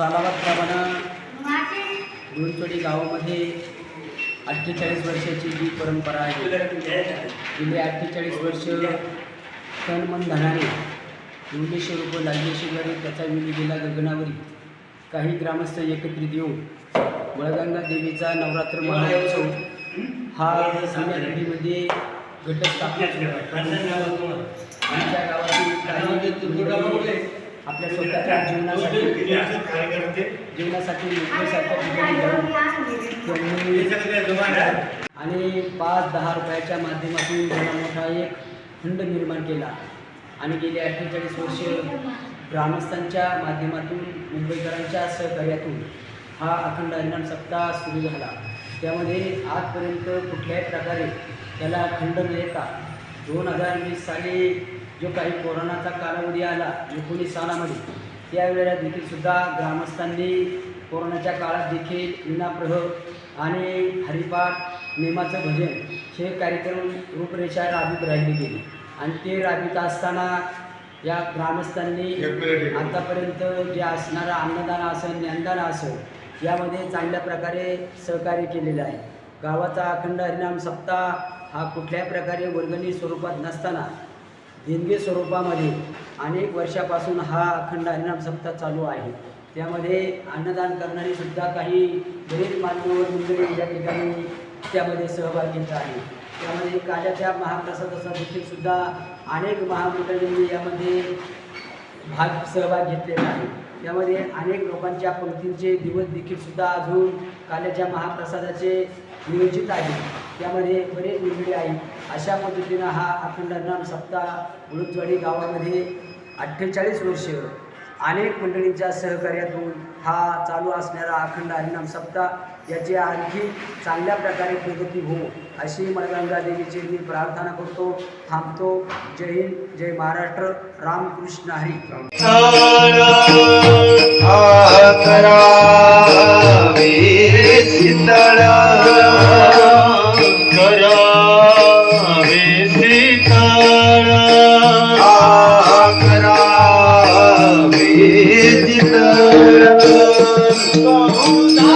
सालावतप्रमाणे दोनचोडी गावामध्ये अठ्ठेचाळीस वर्षाची जी परंपरा आहे गेली अठ्ठेचाळीस वर्ष तन मन धनाने योगेश्वर रूप लालजेश्वरी त्याचा विधी गेला गगनावरी. काही ग्रामस्थ एकत्रित येऊन बळगंगा देवीचा नवरात्र महोत्सव हा जुन्या पिढीमध्ये घटस्थापना. आमच्या गावातील काही आपल्या स्वतःच्या जीवनासाठी जीवनासाठी ठिकाणी जाऊन आणि पाच दहा रुपयाच्या माध्यमातून थोडा मोठा एक खंड निर्माण केला. आणि गेली अठ्ठेचाळीस वर्ष ग्रामस्थांच्या माध्यमातून मुंबईकरांच्या सहकार्यातून हा अखंड हरिनाम सप्ताह सुरू झाला. त्यामध्ये आजपर्यंत कुठल्याही प्रकारे त्याला खंड न येता दोन हजार वीस साली जो काही कोरोनाचा कालावधी आला एकोणीस सालामध्ये त्यावेळेला देखील सुद्धा ग्रामस्थांनी कोरोनाच्या काळात देखील विनाप्रह आणि हरिपाठ नेमाचं भजन हे कार्यक्रम रूपरेषा राबीत राहिली गेली. आणि ते राबीत असताना या ग्रामस्थांनी आतापर्यंत जे असणारं अन्नदान असेल ज्ञानदान असं यामध्ये चांगल्या प्रकारे सहकार्य केलेलं आहे. गावाचा अखंड हरिनाम सप्ताह हा कुठल्याही प्रकारे वर्गणी स्वरूपात नसताना देणगी स्वरूपामध्ये अनेक वर्षापासून हा अखंड हरिनाम सप्ताह चालू आहे. त्यामध्ये अन्नदान करणारी सुद्धा काही गरीब मान्यवर मंडळी या ठिकाणी त्यामध्ये सहभाग घेत आहे. त्यामध्ये काल्याच्या महाप्रसादाचा देखील सुद्धा अनेक महामंडळींनी यामध्ये भाग सहभाग घेतलेला आहे. त्यामध्ये अनेक लोकांच्या पंक्तींचे दिवस देखील सुद्धा अजून काल्याच्या महाप्रसादाचे नियोजित आहे त्यामध्ये बरेच मंडळी आहेत. अशा पद्धतीनं हा अखंड हरिनाम सप्ताह उलुजवाडी गावामध्ये अठ्ठेचाळीस वर्ष अनेक मंडळींच्या सहकार्यातून हा चालू असणारा अखंड हरिनाम सप्ताह याची आणखी चांगल्या प्रकारे प्रगती हो अशी मळगंगा देवीची मी प्रार्थना करतो. थांबतो. जय हिंद जय महाराष्ट्र. रामकृष्ण हरी शीतळा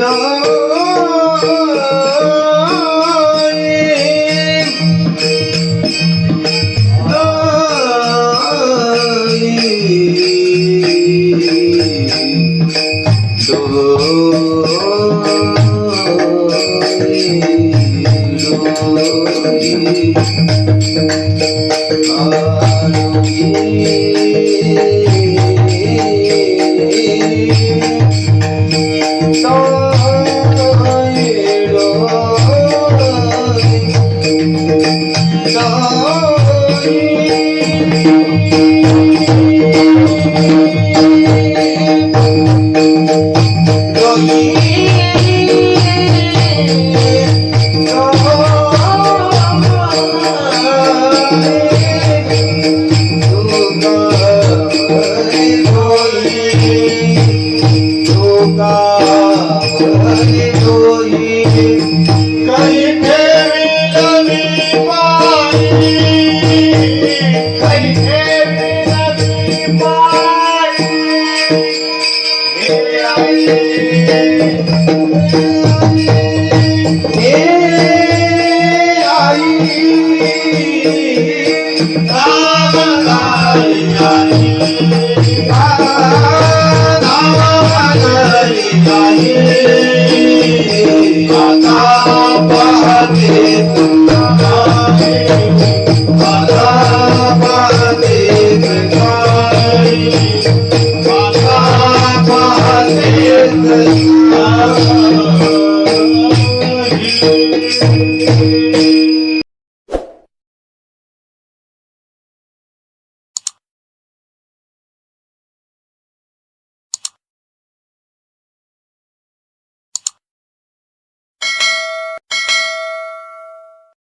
काही